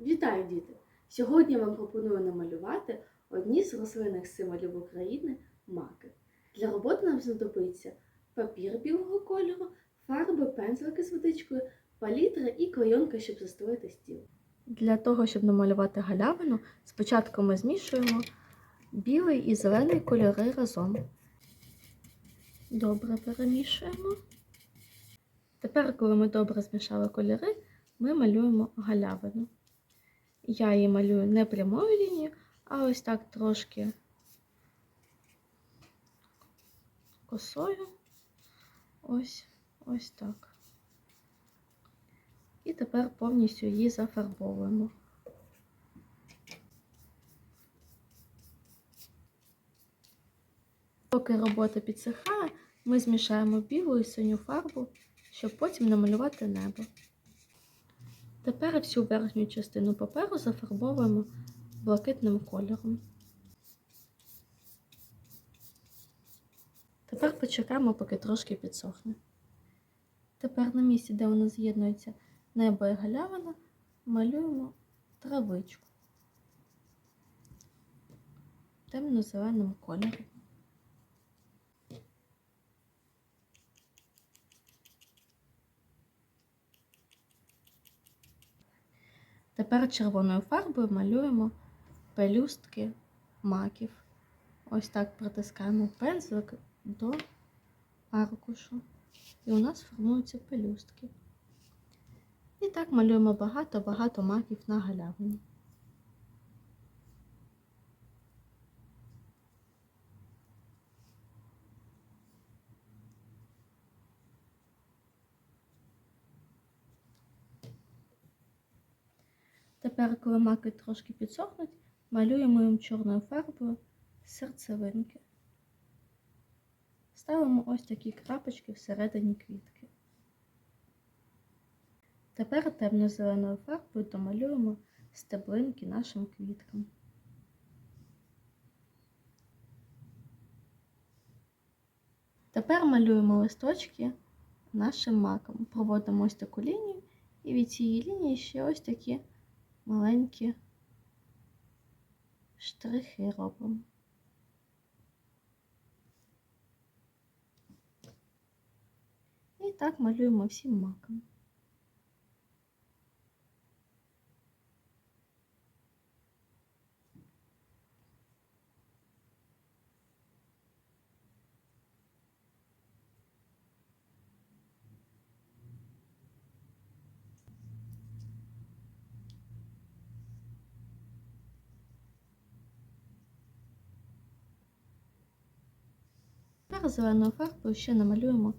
Вітаю, діти! Сьогодні я вам пропоную намалювати одні з рослинних символів України маки. Для роботи нам знадобиться папір білого кольору, фарби, пензлики з водичкою, палітра і клейонка, щоб застелити стіл. Для того, щоб намалювати галявину, спочатку ми змішуємо білий і зелений кольори разом. Добре перемішуємо. Тепер, коли ми добре змішали кольори, ми малюємо галявину. Я її малюю не прямою лінією, а ось так трошки косою. Ось, ось так. І тепер повністю її зафарбовуємо. Поки робота підсихає, ми змішаємо білу і синю фарбу, щоб потім намалювати небо. Тепер всю верхню частину паперу зафарбовуємо блакитним кольором. Тепер почекаємо, поки трошки підсохне. Тепер на місці, де у нас з'єднується небо і галявина, малюємо травичку темно-зеленим кольором. Тепер червоною фарбою малюємо пелюстки маків. Ось так притискаємо пензлик до аркушу. І у нас формуються пелюстки. І так малюємо багато-багато маків на галявині. Тепер, коли маки трошки підсохнуть, малюємо їм чорною фарбою серцевинки. Ставимо ось такі крапочки всередині квітки. Тепер темно-зеленою фарбою домалюємо стеблинки нашим квіткам. Тепер малюємо листочки нашим маком. Проводимо ось таку лінію, і від цієї лінії ще ось такі маленькі штрихи робимо. І так малюємо всім маком. Тепер зеленою фарбою ще намалюємо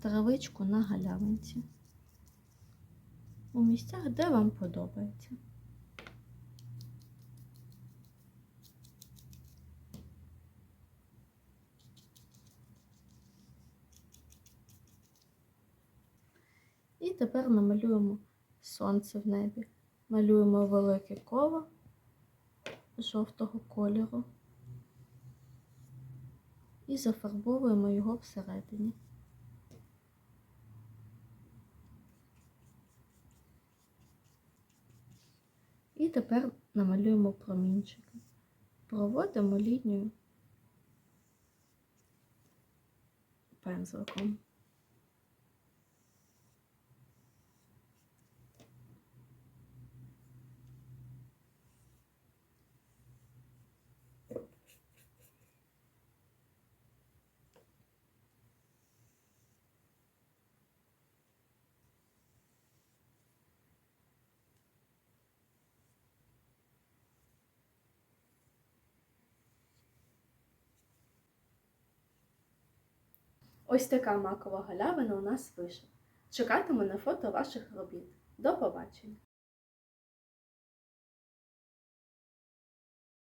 травичку на галявинці. У місцях, де вам подобається. І тепер намалюємо сонце в небі. Малюємо велике коло жовтого кольору і зафарбовуємо його всередині. І тепер намалюємо промінчики. Проводимо лінію пензликом. Ось така макова галявина у нас вийшла. Чекатиму на фото ваших робіт. До побачення!